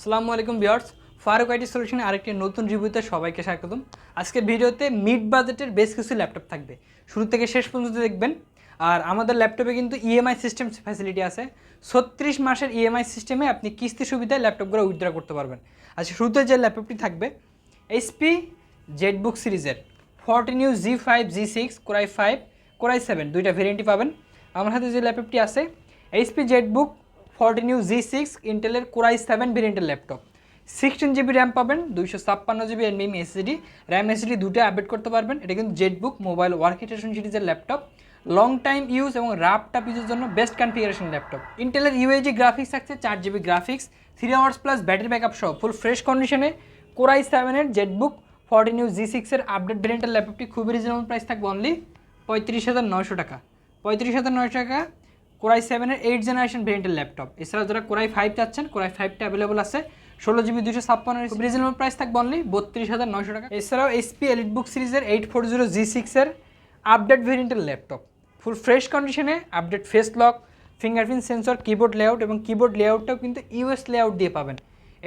আসসালামু আলাইকুম বিয়ার্স ফারুক আইটি সলিউশনের আরেকটি নতুন রিভিউতে সবাইকে স্বাগতম। আজকের ভিডিওতে মিড বাজেটের বেশ কিছু ল্যাপটপ থাকবে। শুরু থেকে শেষ পর্যন্ত দেখবেন। আর আমাদের ল্যাপটপে কিন্তু E ইএমআই সিস্টেম ফ্যাসিলিটি আছে। ছত্রিশ মাসের ইএমআই সিস্টেমে আপনি কিস্তি সুবিধায় ল্যাপটপগুলো উইথড্র করতে পারবেন। আচ্ছা শুরুতে যে ল্যাপটপটি থাকবে এইচপি জেটবুক সিরিজের fourteen U G five G six Core i five Core i seven দুইটা ভেরিয়েন্টই পাবেন। আমার হাতে যে ল্যাপটপটি আছে HP ZBook fourteen U G six ইন্টেলের কোরাই সেভেন ভেরিয়েন্টের ল্যাপটপ সিক্সটিন জিবি র্যাম পাবেন, দুইশো ছাপ্পান্ন জিবি এনবিএম এসএসডি র্যাম এসএসডি দুটো আপডেট করতে পারবেন। এটা কিন্তু জেটবুক মোবাইল ওয়ার্কিটেশন সিরিজের ল্যাপটপ লং টাইম ইউজ এবং র্যাপ টাপ ইউজের জন্য বেস্ট কনফিগারেশন ল্যাপটপ ইন্টেলের ইউএজি গ্রাফিক্স থাকছে চার GB graphics three hours plus battery backup সহ ফুল ফ্রেশ কন্ডিশনে কোরাই সেভেনের জেটবুক ফোরটিন ইউ জি সিক্সের আপডেট ভেরিয়েন্টের ল্যাপটপটি খুবই রিজনেবল প্রাইস থাকবে অনলি পঁয়ত্রিশ হাজার নয়শো টাকা। পঁয়ত্রিশ হাজার নয়শো টাকা কোরাই সেভেনের এইট জেনারেশন ভেরিয়েন্টের ল্যাপটপ এছাড়া যারা কোরাই ফাইভ চাচ্ছেন কোরাই ফাইভটা অ্যাভেলেবল আছে। ষোলো জিবি দুশো ছাপ্পান্ন রিজনেবল প্রাইস থাকবে অনলি বত্রিশ হাজার নয়শো টাকা। এছাড়াও এইচপি এলিট বুক সিরিজের এইট ফোর জিরো জি সিক্সের আপডেট ভেরিয়েন্টের ল্যাপটপ ফুল ফ্রেশ কন্ডিশনে update face lock fingerprint sensor keyboard layout এবং কিবোর্ড লেআউটটাও কিন্তু ইউএস লেআউট দিয়ে পাবেন।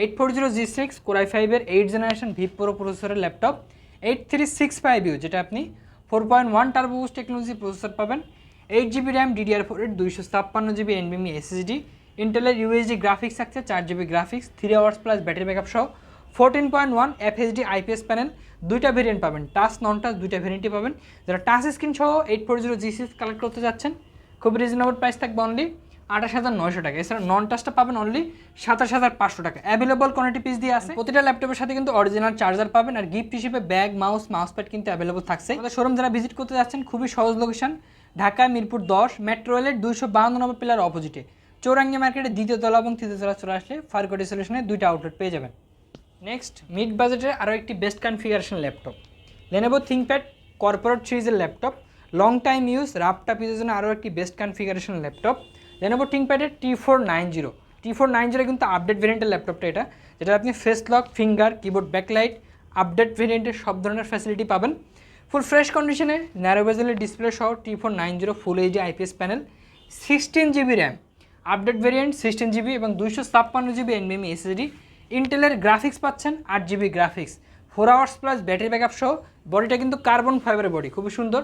Eight four zero G six Core i ফাইভের এইট জেনারেশন ভি প্রো প্রসেসরের laptop eight three six five U যেটা আপনি four point one turbos technology processor পাবেন। Eight GB RAM DDR four eight দুইশো ছাপ্পান্ন GB এনবিএমি এসএসডি ইন্টেলের UHD graphics থাকছে, চার GB graphics three hours plus battery backup সহ। Fourteen point one FHD IPS panel দুইটা ভেরিয়েন্ট পাবেন। টাচ নন টাচ দুইটা ভেরিয়েন্টই পাবেন। যারা টাচ স্ক্রিন সহ eight four zero G six collect করতে যাচ্ছেন খুব রিজনেবল প্রাইস থাকবে অনলি আঠাশ হাজার নয়শো টাকা। এছাড়া নন টাচটা পাবেন অনলি সাতাশ হাজার পাঁচশো টাকা। অ্যাভেলেবল কোয়ান্টিটি পিস দিয়ে আছে। প্রতিটা ল্যাপটপের সাথে কিন্তু অরিজিনাল চার্জার পাবেন। আর গিফট হিসেবে ব্যাগ মাউস মাউস প্যাড কিন্তু অ্যাভেলেবল থাকছে। শোরুম যারা ভিজিট করতে যাচ্ছেন, খুবই সহজ লোকেশন ঢাকা, মিরপুর দশ, মেট্রো রেলের দুইশো বাহান্ন নম্বর পিলার অপোজিটে। চৌরাঙ্গি মার্কেটের দ্বিতীয় তলা এবং তৃতীয় তলা চলে আসলে ফারকটি সলিউশনে দুইটা আউটলেট পেয়ে যাবেন। নেক্সট মিড বাজেটের আরও একটি best configuration laptop Lenovo ThinkPad corporate সিরিজের laptop long time use rough tough ইউজের জন্য আরও একটি best configuration laptop Lenovo থিঙ্কপ্যাডের T four nine zero T four nine zero কিন্তু আপডেট ভেরিয়েন্টের ল্যাপটপটা এটা। যেটা আপনি face lock finger keyboard backlight update ভেরিয়েন্টের সব ধরনের ফ্যাসিলিটি পাবেন। ফুল ফ্রেশ কন্ডিশনে ন্যারো বেজেলের ডিসপ্লে সহ T four nine zero full HD IPS panel sixteen GB RAM update variant sixteen GB এবং দুইশো ছাপ্পান্ন জিবি এনবিএমি এসএসডি ইন্টেলের গ্রাফিক্স পাচ্ছেন আট GB graphics four hours plus battery backup সহ বডিটা কিন্তু কার্বন ফাইবারের বডি খুবই সুন্দর।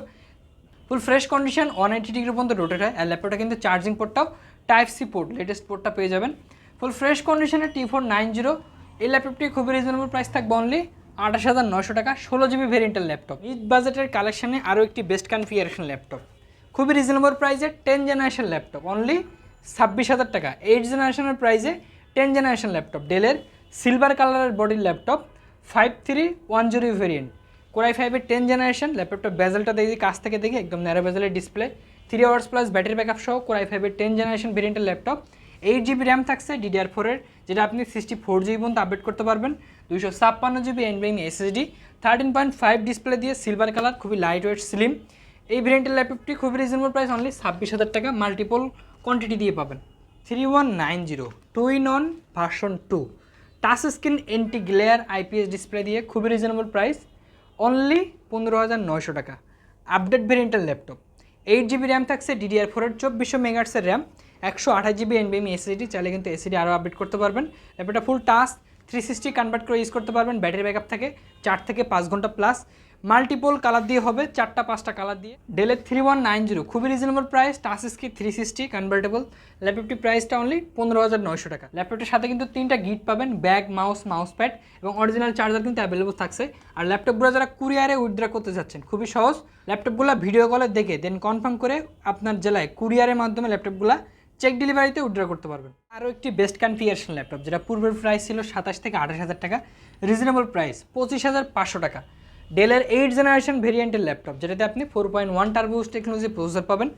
Full fresh condition one eighty degree পর্যন্ত রোটেট হয়, আর ল্যাপটপটা কিন্তু চার্জিং পোর্টটাও টাইপ সি পোর্ট লেটেস্ট পোর্টটা পেয়ে যাবেন। ফুল ফ্রেশ কন্ডিশনে টি ফোর নাইন জিরো এই ল্যাপটপটি খুবই রিজনেবল প্রাইস থাকবে অনলি আঠাশ হাজার নশো টাকা, ষোলো জিবি ভেরিয়েন্টের ল্যাপটপ। ঈদ বাজেটের কালেকশানে আরও একটি বেস্ট কনফিগারেশন ল্যাপটপ। খুবই রিজনেবল প্রাইসে টেন জেনারেশন ল্যাপটপ। অনলি ছাব্বিশ হাজার টাকা। এইট জেনারেশনের প্রাইসে টেন জেনারেশন ল্যাপটপ। ডেলের সিলভার কালারের বডির laptop five three one zero variant Core i ফাইভের টেন জেনারেশন ল্যাপটপটা বেজেলটা দেখি, কাছ থেকে দেখি, একদম narrow বেজেলের display three hours plus battery backup সহ কোরাই ফাইভের টেন জেনারেশন ভেরিয়েন্টের ল্যাপটপ। এইট জিবি র্যাম থাকছে ডিডিআর ফোরের যেটা আপনি সিক্সটি ফোর জিবি পর্যন্ত আপডেট করতে পারবেন। দুইশো ছাপ্পান্ন GB এনবিএমি SSD thirteen point five display দিয়ে সিলভার কালার খুবই লাইট ওয়েট স্লিম এই ভেরিয়েন্টের ল্যাপটপটি খুবই রিজনেবল প্রাইস অনলি ছাব্বিশ হাজার টাকা মাল্টিপল কোয়ান্টিটি দিয়ে পাবেন। Three one nine zero two in one version two touch screen anti glare IPS display দিয়ে খুবই রিজনেবল প্রাইস অনলি পনেরো হাজার নয়শো টাকা। আপডেট ভেরিয়েন্টের ল্যাপটপ এইট জিবি র্যাম থাকছে ডিডিআর ফোরের চব্বিশশো মেগাটসের র্যাম একশো আঠাশ জিবি এনবিএমি এসএসডি চাইলে কিন্তু এসিডি আরও আপডেট করতে পারবেন। ল্যাপটপটা full touch three sixty convert করে ইউজ করতে পারবেন ব্যাটারি ব্যাকআপ থাকে, চার থেকে পাঁচ ঘণ্টা প্লাস মাল্টিপল কালার দিয়ে হবে, চারটা পাঁচটা কালার দিয়ে। ডেলের থ্রি ওয়ান নাইন জিরো খুবই reasonable price touch screen three sixty convertible ল্যাপটপটি প্রাইসটা অনলি পনেরো হাজার নয়শো টাকা। ল্যাপটপটির সাথে কিন্তু তিনটা গিট পাবেন ব্যাগ মাউস মাউস প্যাড এবং অরিজিনাল চার্জার কিন্তু অ্যাভেলেবল থাকছে। আর ল্যাপটপগুলো যারা কুরিয়ারে উইথড্রা করতে যাচ্ছেন, খুবই সহজ। ল্যাপটপগুলো ভিডিও কলে দেখে দেন কনফার্ম করে আপনার জেলায় কুরিয়ারের মাধ্যমে ল্যাপটপগুলো চেক ডেলিভারিতে উইথড্র করতে পারবেন। আরও একটি বেস্ট কনফিগারেশন ল্যাপটপ যেটা পূর্বের প্রাইস ছিল সাতাশ থেকে আঠাশ হাজার টাকা রিজনেবল প্রাইস পঁচিশ হাজার পাঁচশো টাকা। ডেলের এইট জেনারেশন ভেরিয়েন্টের ল্যাপটপ যেটাতে আপনি four point one turbos technology processor পাবেন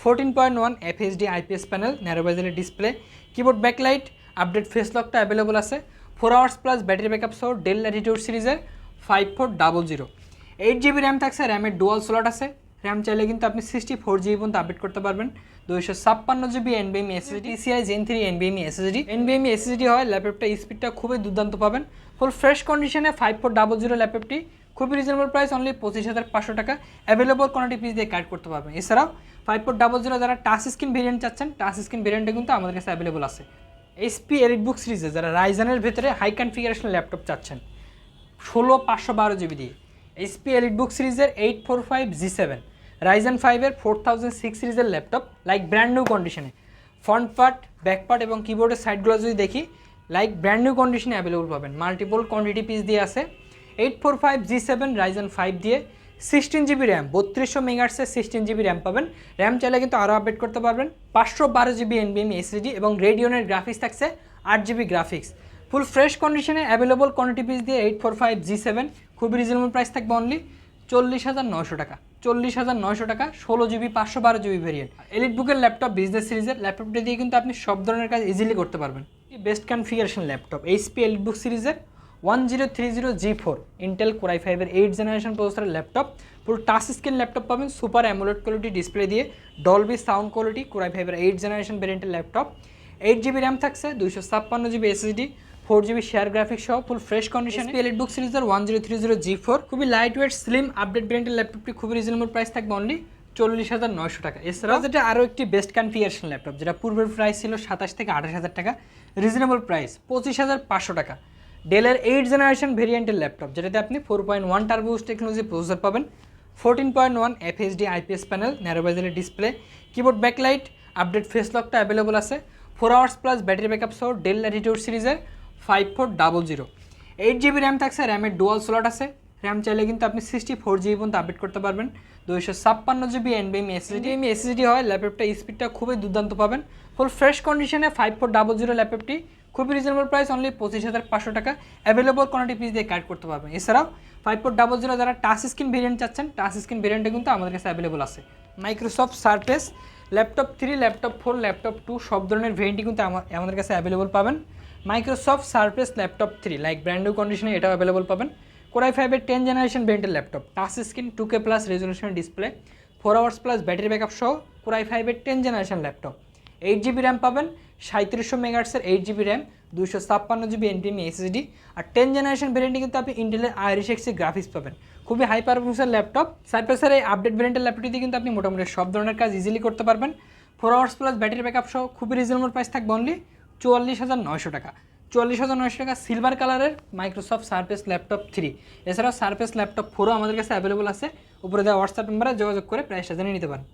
fourteen point one FHD IPS panel ন্যারোবাইজারের display keyboard backlight update face লকটা অ্যাভেলেবল আছে four hours plus battery backup সহ ডেল ল্যাটিটিউড সিরিজের five four double zero eight GB RAM থাকছে র্যামের dual slot আছে RAM চাইলে কিন্তু আপনি সিক্সটি ফোর জিবি পর্যন্ত আপডেট করতে পারবেন। দুইশো ছাপ্পান্ন জিবি এনবিএমি SSD CI gen three এনবিএমি SSD এনবিএমি SSD হয় ল্যাপটপটা স্পিডটা খুবই দুর্দান্ত পাবেন। ফুল ফ্রেশ কন্ডিশনে ফাইভ ফোর ডাবল জিরো ল্যাপটপটি খুবই রিজনেবল প্রাইস অনলি পঁচিশ হাজার পাঁচশো টাকা। অ্যাভেলেবল কোয়ান্টিটি পিস দিয়ে কাট করতে পারবেন। এছাড়াও ফাইভ ফোর ডাবল জিরো যারা টাচ স্ক্রিন ভেরিয়েন্ট চাচ্ছেন টাচ স্ক্রিন ভেরিয়েন্টে কিন্তু আমাদের কাছে অ্যাভেলেবল আছে। এইচপি এলিট বুক সিরিজে যারা রাইজানের ভেতরে হাই কনফিগারেশন ল্যাপটপ চাচ্ছেন, ষোলো পাঁচশো বারো জিবি দিয়ে। এইচপি এলিট বুক সিরিজের eight four five G seven Ryzen ফাইভের ফোর থাউজেন্ড সিক্স সিরিজের ল্যাপটপ লাইক ব্র্যান্ড নিউ কন্ডিশনে ফ্রন্ট পার্ট ব্যাক পার্ট এবং কিবোর্ডের সাইডগুলো যদি দেখি লাইক ব্র্যান্ড নিউ কন্ডিশনে অ্যাভেলেবল পাবেন। মাল্টিপল কোয়ান্টিটি পিস দিয়ে আছে। Eight four five G seven Ryzen five দিয়ে সিক্সটিন জিবি র্যাম বত্রিশশো মেগার্সের সিক্সটিন জিবি র্যাম পাবেন। র্যাম চাইলে কিন্তু আরও আপডেট করতে পারবেন। পাঁচশো বারো জিবি এনবিএম এসএসডি এবং রেডিওনের গ্রাফিক্স থাকছে আট জিবি গ্রাফিক্স ফুল ফ্রেশ কন্ডিশনে অ্যাভেলেবল কোয়ান্টিটি পিস দিয়ে eight four five G seven খুবই রিজনেবল প্রাইস থাকবে অনলি চল্লিশ হাজার নশো টাকা। চল্লিশ হাজার নয়শো টাকা, ষোলো জিবি, পাঁচশো বারো জিবি ভেরিয়েন্ট। এলিট বুকের ল্যাপটপ বিজনেস সিরিজের ল্যাপটপটি দিয়ে কিন্তু আপনি সব ধরনের কাজ ইজিলি করতে পারবেন। Best configuration laptop HP EliteBook সিরিজের one zero three zero G four Intel Core i ফাইভের এইট জেনারেশন প্রসেসরের ল্যাপটপ। পুরো টাচ স্ক্রিন ল্যাপটপ পাবেন সুপার অ্যামোলেড কোয়ালিটি ডিসপ্লে দিয়ে Dolby sound quality Core i ফাইভের এইট জেনারেশন ভেরিয়েন্টের laptop. Eight GB RAM থাকছে, দুইশো ছাপ্পান্ন GB SSD four GB share graphics সহ full fresh condition EliteBook সিরিজের one zero three zero G four খুবই lightweight slim update ব্র্যান্ডের ল্যাপটপটি খুবই রিজনেবল প্রাইস থাকবে অনলি চল্লিশ হাজার নয়শো টাকা। এছাড়াও যেটা আরও একটি বেস্ট কনফিগারেশন ল্যাপটপ যেটা পূর্বের প্রাইস ছিল সাতাশ থেকে আঠাশ হাজার টাকা রিজনেবল প্রাইস পঁচিশ হাজার পাঁচশো টাকা। ডেলের এইট জেনারেশন ভেরিয়েন্টের ল্যাপটপ যেটাতে আপনি four point one turbos technology processor পাবেন fourteen point one FHD IPS panel ন্যারোবাইজারের display keyboard backlight update face লকটা অ্যাভেলেবল আছে four hours plus battery backup সহ ডেল ল্যাটিটিউড সিরিজের five four double zero eight GB RAM থাকছে র্যামের dual slot আছে। RAM চাইলে কিন্তু আপনি সিক্সটি ফোর জিবি পর্যন্ত আপডেট করতে পারবেন। দুইশো ছাপ্পান্ন জিবি এনবিএম এসএসডি এম এসএসডি হয় ল্যাপটপটা স্পিডটা খুবই দুর্দান্ত পাবেন। ফুল ফ্রেশ কন্ডিশনে ফাইভ ফোর ডাবল জিরো ল্যাপটপটি খুবই রিজনেবল প্রাইস অনলি পঁচিশ হাজার পাঁচশো টাকা। অ্যাভেলেবল কোয়ান্টিটি পিস দিয়ে কাট করতে পারবেন। এছাড়াও ফাইভ ফোর ডাবল জিরো যারা টাচ স্ক্রিন ভেরিয়েন্ট চাচ্ছেন টাচ স্ক্রিন ভেরিয়েন্টে কিন্তু আমাদের কাছে অ্যাভেলেবল আছে। Microsoft surface laptop three laptop four laptop two সব ধরনের ভেরিয়েন্টই কিন্তু আমা- আমাদের কাছে অ্যাভেলেবল পাবেন। Microsoft surface laptop three like brand new কন্ডিশনে এটাও অ্যাভেলেবল পাবেন। কোরাই ফাইভের টেন জেনারেশন ভেরিয়েন্টের laptop touch screen two K plus resolution display four hours plus battery backup সহ কোরাই ফাইভের ten generation laptop eight GB RAM পাবেন, সাঁত্রিশশো মেগাটসের এইট জিবি র্যাম দুশো ছাপ্পান্ন জিবি এনটিএম এসএসডি আর টেন জেনারেশন ভেরিয়েন্টে কিন্তু আপনি ইন্টেলের আইরিশ এক্সি গ্রাফিক্স পাবেন। খুবই হাই পারফরমেন্সের ল্যাপটপ সাইপ্রাসের এই আপডেট ভেরিয়েন্টের ল্যাপটপটি কিন্তু আপনি মোটামুটি সব ধরনের কাজ ইজিলি করতে পারবেন। Four hours plus battery backup সহ খুবই রিজনেবল প্রাইস থাকবে অনলি চুয়াল্লিশ হাজার নয়শো টাকা। চুয়াল্লিশ হাজার নয়শো টাকা সিলভার কালারের মাইক্রোসফট সার্ফেস ল্যাপটপ থ্রি এছাড়াও সার্ফেস ল্যাপটপ ফোরও আমাদের কাছে অ্যাভেলেবল আছে। উপরে দেওয়া হোয়াটসঅ্যাপ নাম্বারে যোগাযোগ করে প্রাইসটা জেনে নিতে পারেন।